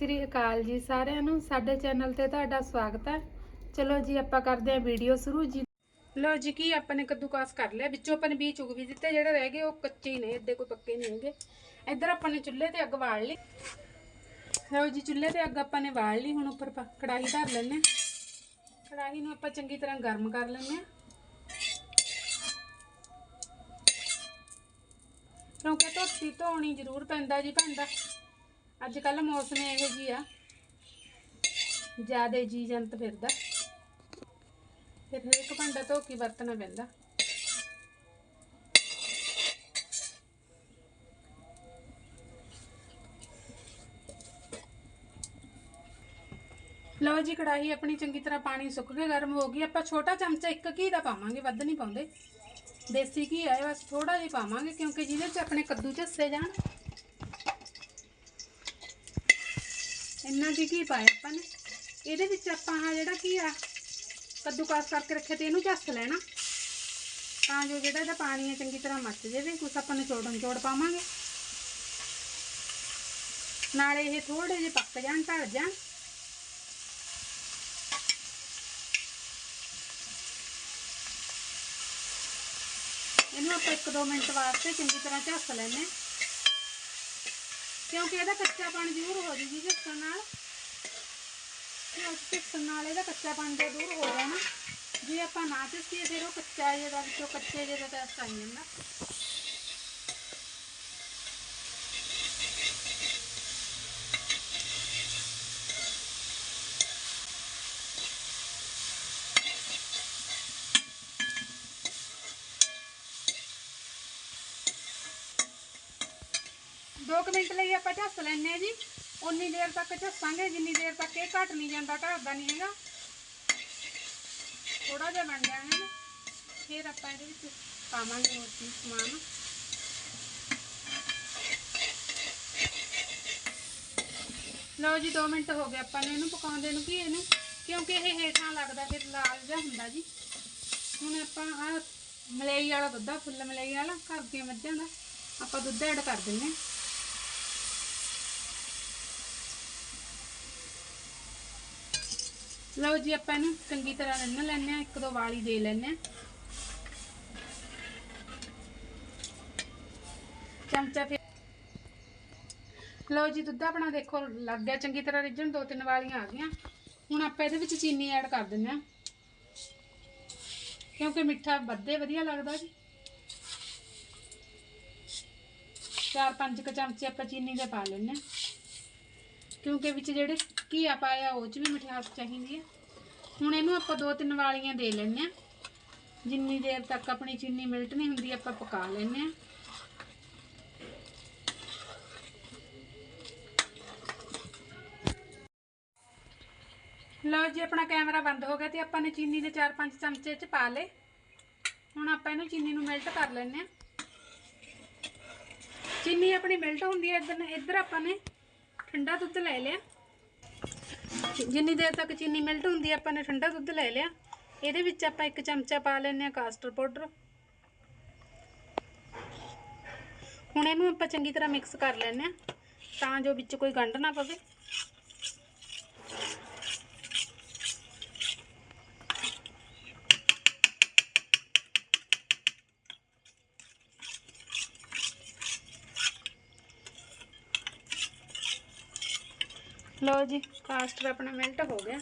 ਸ੍ਰੀ ਅਕਾਲ ਜੀ ਸਾਰਿਆਂ ਨੂੰ। ਸਾਡੇ ਚੈਨਲ ਤੇ ਤੁਹਾਡਾ ਸਵਾਗਤ ਹੈ। ਚਲੋ ਜੀ, ਆਪਾਂ ਕਰਦੇ ਹਾਂ ਵੀਡੀਓ ਸ਼ੁਰੂ। ਜੀ ਲੋ ਜੀ, ਕੀ ਆਪਾਂ ਨੇ ਕੱਦੂਕਾਸ ਕਰ ਲਿਆ। ਵਿੱਚੋਂ ਆਪਾਂ ਨੇ ਬੀਜ ਚੁਗ ਵੀ ਦਿੱਤੇ, ਜਿਹੜੇ ਰਹਿ ਗਏ ਉਹ ਕੱਚੇ ਹੀ ਨੇ, ਏਡੇ ਕੋਈ ਪੱਕੇ ਨਹੀਂ ਹੈਗੇ। ਇੱਧਰ ਆਪਾਂ ਨੇ ਚੁੱਲ੍ਹੇ ਤੇ ਅੱਗ ਬਾਲ ਲਈ। ਲਓ ਜੀ, ਚੁੱਲ੍ਹੇ ਤੇ ਅੱਗ ਆਪਾਂ ਨੇ ਬਾਲ ਲਈ। ਹੁਣ ਉੱਪਰ ਕੜਾਹੀ ਧਰ ਲੈਣੇ ਕੜਾਹੀ ਨੂੰ ਆਪਾਂ ਚੰਗੀ ਤਰ੍ਹਾਂ ਗਰਮ ਕਰ ਲੈਣੇ ਆ ਕਿਉਂਕਿ ਧੋਤੀ ਧੋਣੀ ਜ਼ਰੂਰ ਪੈਂਦਾ ਜੀ ਪੈਂਦਾ ਅੱਜ ਕੱਲ ਮੌਸਮ ਇਹੋ ਜੀ ਆ। ਜ਼ਿਆਦਾ ਜੀ ਜੰਤ ਫਿਰਦਾ। ਫਿਰ ਇੱਕ ਭਾਂਡਾ ਧੋ ਕੇ ਵਰਤਣਾ ਪੈਂਦਾ। ਲਓ ਜੀ, ਕੜਾਹੀ ਆਪਣੀ ਚੰਗੀ ਤਰ੍ਹਾਂ ਪਾਣੀ ਸੁੱਕ ਕੇ ਗਰਮ ਹੋ ਗਈ। ਆਪਾਂ ਛੋਟਾ ਚਮਚਾ ਇੱਕ ਘੀ ਦਾ ਪਾਵਾਂਗੇ, ਵੱਧ ਨਹੀਂ ਪਾਉਂਦੇ। ਦੇਸੀ ਘੀ ਹੈ ਬਸ ਥੋੜਾ ਜਿਹਾ ਪਾਵਾਂਗੇ, ਕਿਉਂਕਿ ਜਿਹਦੇ ਚ ਆਪਣੇ ਕੱਦੂ ਝੱਸੇ ਜਾਣ। ਇੰਨਾ ਕੀ ਘੀ ਪਾਇਆ ਆਪਾਂ ਨੇ। ਇਹਦੇ ਵਿੱਚ ਆਪਾਂ ਆ ਜਿਹੜਾ ਕੀ ਆ, ਕੱਦੂਕਾਸ ਕਰਕੇ ਰੱਖਿਆ ਤੇ ਇਹਨੂੰ ਝੱਸ ਲੈਣਾ। ਤਾਂ ਜੋ ਜਿਹੜਾ ਇਹਦਾ ਪਾਣੀ ਹੈ ਚੰਗੀ ਤਰ੍ਹਾਂ ਮੱਚ ਜਾਵੇ, ਕੁਛ ਆਪਾਂ ਨੇ ਚੋੜਨ ਚੋੜ ਪਾਵਾਂਗੇ। ਨਾਲੇ ਇਹ ਥੋੜੇ ਜਿਹੇ ਪੱਕ ਜਾਣ, ਢਲ ਜਾਣ। ਇਹਨੂੰ ਆਪਾਂ 1-2 ਮਿੰਟ ਵਾਸਤੇ ਚੰਗੀ ਤਰ੍ਹਾਂ ਝੱਸ ਲੈਣੇ ਕਿਉਂਕਿ ਇਹਦਾ ਕੱਚਾ ਪਾਣੀ ਜ਼ਰੂਰ ਹੋ ਜੂਗੀ ਝੱਸਣ ਨਾਲ। ਝੱਸਣ ਨਾਲ ਇਹਦਾ ਕੱਚਾ ਪਾਣੀ ਦੂਰ ਹੋ ਜਾਣਾ ਜੇ ਆਪਾਂ ਨਾ ਝੱਸੀਏ ਫਿਰ ਉਹ ਕੱਚਾ ਜਿਹਦਾ ਵਿੱਚੋਂ ਕੱਚੇ ਜਿਹੇ ਦਾ ਟੈਸਟ ਆਈ ਜਾਂਦਾ। ਦੋ ਕੁ ਮਿੰਟ ਲਈ ਆਪਾਂ ਝੱਸ ਲੈਣੇ ਆ ਜੀ। ਉਨੀ ਦੇਰ ਤੱਕ ਝੱਸਾਂਗੇ, ਜਿੰਨੀ ਦੇਰ ਤੱਕ ਇਹ ਘਟ ਨਹੀਂ ਜਾਂਦਾ ਘਟਦਾ ਨਹੀਂ ਹੈਗਾ। ਥੋੜਾ ਜਿਹਾ ਬਣ ਜਾਣਾ ਨਾ ਫਿਰ ਆਪਾਂ ਇਹਦੇ ਵਿੱਚ ਪਾਵਾਂਗੇ ਹੋਰ ਚੀਜ਼ ਸਮਾਨ। ਲਓ ਜੀ 2 ਮਿੰਟ ਹੋ ਗਏ ਆਪਾਂ ਨੇ ਇਹਨੂੰ ਪਕਾਉਂਦੇ ਨੂੰ। ਕੀ ਇਹਨੂੰ? ਕਿਉਂਕਿ ਇਹ ਹੇਠਾਂ ਲੱਗਦਾ, ਫਿਰ ਲਾਲ ਜਿਹਾ ਹੁੰਦਾ ਜੀ। ਹੁਣ ਆਪਾਂ ਆ ਮਲਾਈ ਵਾਲਾ ਦੁੱਧ ਫੁੱਲ ਮਲਾਈ ਵਾਲਾ, ਘਰ ਦੀਆਂ ਮੱਝਾਂ ਦਾ, ਆਪਾਂ ਦੁੱਧ ਐਡ ਕਰ ਦਿੰਨੇ ਹਾਂ। ਲਓ ਜੀ ਆਪਾਂ ਇਹਨੂੰ ਚੰਗੀ ਤਰ੍ਹਾਂ ਰਿੰਨ ਲੈਣੇ ਆ ਇੱਕ ਦੋ ਵਾਲੀ ਦੇ ਲੈਣੇ ਆ ਚਮਚਾ ਫਿਰ ਲਓ ਜੀ, ਦੁੱਧ ਆਪਣਾ ਦੇਖੋ ਲੱਗ ਗਿਆ, ਚੰਗੀ ਤਰ੍ਹਾਂ ਰਿੱਝਣ, ਦੋ ਤਿੰਨ ਵਾਲੀਆਂ ਆ ਗਈਆਂ। ਹੁਣ ਆਪਾਂ ਇਹਦੇ ਵਿੱਚ ਚੀਨੀ ਐਡ ਕਰ ਦਿੰਦੇ ਆ ਕਿਉਂਕਿ ਮਿੱਠਾ ਵੱਧੇ ਵਧੀਆ ਲੱਗਦਾ ਜੀ। ਚਾਰ ਪੰਜ ਕੁ ਚਮਚੇ ਆਪਾਂ ਚੀਨੀ ਦੇ ਪਾ ਲੈਣੇ ਆ ਕਿਉਂਕਿ ਵਿੱਚ ਜਿਹੜੇ ਘੀਆ ਪਾਇਆ ਉਹ ਚ ਵੀ ਮਿਠਾਸ ਚਾਹੀਦੀ ਹੈ। ਹੁਣ ਇਹਨੂੰ ਆਪਾਂ ਦੋ ਤਿੰਨ ਵਾਲੀਆਂ ਦੇ ਲੈਣੇ ਆ ਜਿੰਨੀ ਦੇਰ ਤੱਕ ਆਪਣੀ ਚੀਨੀ ਮਿਲਟ ਨਹੀਂ ਹੁੰਦੀ, ਆਪਾਂ ਪਕਾ ਲੈਣੇ ਆ ਲਓ ਜੀ, ਆਪਣਾ ਕੈਮਰਾ ਬੰਦ ਹੋ ਗਿਆ ਤੇ ਆਪਾਂ ਨੇ ਚੀਨੀ ਦੇ 4-5 ਚਮਚੇ ਚ ਪਾ ਲਏ। ਹੁਣ ਆਪਾਂ ਇਹਨੂੰ ਚੀਨੀ ਨੂੰ ਮੈਲਟ ਕਰ ਲੈਣੇ ਆ ਚੀਨੀ ਆਪਣੀ ਮੈਲਟ ਹੁੰਦੀ ਹੈ, ਇੱਧਰ ਇੱਧਰ ਆਪਾਂ ਨੇ ਠੰਡਾ ਦੁੱਧ ਲੈ ਲਿਆ। ਜਿੰਨੀ ਦੇਰ ਤੱਕ ਚੀਨੀ ਮੈਲਟ ਹੁੰਦੀ ਹੈ ਆਪਾਂ ਨੇ ਠੰਡਾ ਦੁੱਧ ਲੈ ਲਿਆ। ਇਹਦੇ ਵਿੱਚ ਆਪਾਂ ਇੱਕ ਚਮਚਾ ਪਾ ਲੈਂਦੇ ਆ ਕਾਸਟਰ ਪਾਊਡਰ ਹੁਣ ਇਹਨੂੰ ਆਪਾਂ ਚੰਗੀ ਤਰ੍ਹਾਂ ਮਿਕਸ ਕਰ ਲੈਂਦੇ ਆ ਤਾਂ ਜੋ ਵਿੱਚ ਕੋਈ ਗੰਢ ਨਾ ਪਵੇ। ਲਓ ਜੀ ਕਾਸਟਰ ਆਪਣਾ ਮਿਲਟ ਹੋ ਗਿਆ।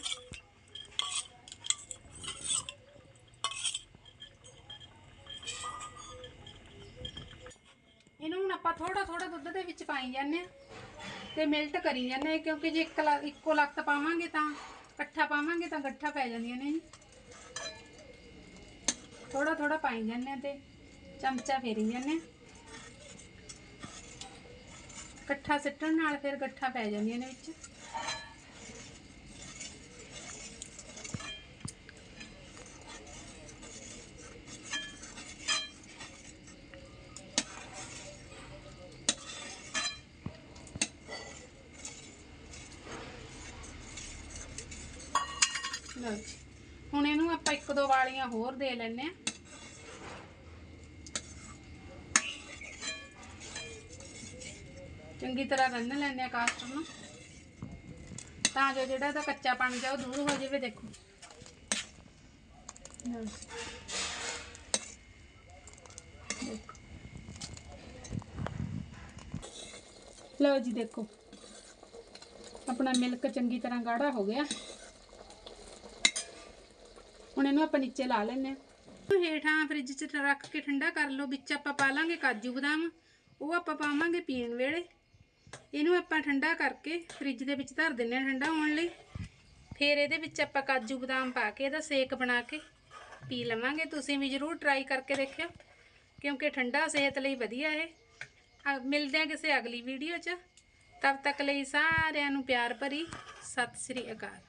ਇਹਨੂੰ ਹੁਣ ਆਪਾਂ ਥੋੜਾ ਥੋੜਾ ਦੁੱਧ ਦੇ ਵਿੱਚ ਪਾਈ ਜਾਂਦੇ ਆ ਤੇ ਮਿਲਟ ਕਰੀ ਜਾਂਦੇ ਆ ਕਿਉਂਕਿ ਜੇ ਇੱਕ ਇੱਕੋ ਲੱਤ ਪਾਵਾਂਗੇ ਤਾਂ ਇਕੱਠਾ ਪਾਵਾਂਗੇ ਤਾਂ ਗੱਠਾ ਪੈ ਜਾਂਦੀਆਂ ਨੇ ਜੀ। ਥੋੜਾ ਥੋੜਾ ਪਾਈ ਜਾਂਦੇ ਆ ਤੇ ਚਮਚਾ ਫੇਰੀ ਜਾਂਦੇ ਆ ਇਕੱਠਾ ਸਿੱਟਣ ਨਾਲ ਫਿਰ ਗੱਠਾ ਪੈ ਜਾਂਦੀਆਂ ਨੇ ਵਿੱਚ। ਲਓ ਜੀ ਹੁਣ ਇਹਨੂੰ ਆਪਾਂ ਇੱਕ ਦੋ ਵਾਲੀਆਂ ਹੋਰ ਦੇ ਲੈਣੇ ਆ ਚੰਗੀ ਤਰ੍ਹਾਂ ਰੰਨ ਲੈਣੇ ਆ ਕਾਸਟਰ ਨੂੰ। ਤਾਂ ਜੋ ਜਿਹੜਾ ਇਹਦਾ ਕੱਚਾ ਪਣ ਜਾ ਉਹ ਦੂਰ ਹੋ ਜਾਵੇ ਦੇਖੋ। ਲਓ ਜੀ। ਦੇਖੋ ਲਓ ਜੀ ਦੇਖੋ। ਆਪਣਾ ਮਿਲਕ ਚੰਗੀ ਤਰ੍ਹਾਂ ਗਾੜਾ ਹੋ ਗਿਆ। ਹੁਣ ਇਹਨੂੰ ਆਪਾਂ ਨੀਚੇ ਲਾ ਲੈਨੇ ਆ ਹੇਠਾਂ ਫ੍ਰਿਜ 'ਚ ਰੱਖ ਕੇ ਠੰਡਾ ਕਰ ਲਓ, ਵਿੱਚ ਆਪਾਂ ਪਾ ਲਾਂਗੇ ਕਾਜੂ ਬਦਾਮ। ਉਹ ਆਪਾਂ ਪਾਵਾਂਗੇ ਪੀਣ ਵੇਲੇ। ਇਹਨੂੰ ਆਪਾਂ ਠੰਡਾ ਕਰਕੇ ਫ੍ਰਿਜ ਦੇ ਵਿੱਚ ਧਰ ਦਿੰਨੇ ਆ ਠੰਡਾ ਹੋਣ ਲਈ। ਫਿਰ ਇਹਦੇ ਵਿੱਚ ਆਪਾਂ ਕਾਜੂ ਬਦਾਮ ਪਾ ਕੇ ਇਹਦਾ ਸੇਕ ਬਣਾ ਕੇ ਪੀ ਲਵਾਂਗੇ। ਤੁਸੀਂ ਵੀ ਜ਼ਰੂਰ ਟਰਾਈ ਕਰਕੇ ਦੇਖਿਓ, ਕਿਉਂਕਿ ਠੰਡਾ ਸਿਹਤ ਲਈ ਵਧੀਆ ਹੈ ਆ- ਮਿਲਦੇ ਆ ਕਿਸੇ ਅਗਲੀ ਵੀਡੀਓ 'ਚ। ਤਬ ਤੱਕ ਲਈ ਸਾਰਿਆਂ ਨੂੰ ਪਿਆਰ ਭਰੀ। ਸਤਿ ਸ੍ਰੀ ਅਕਾਲ।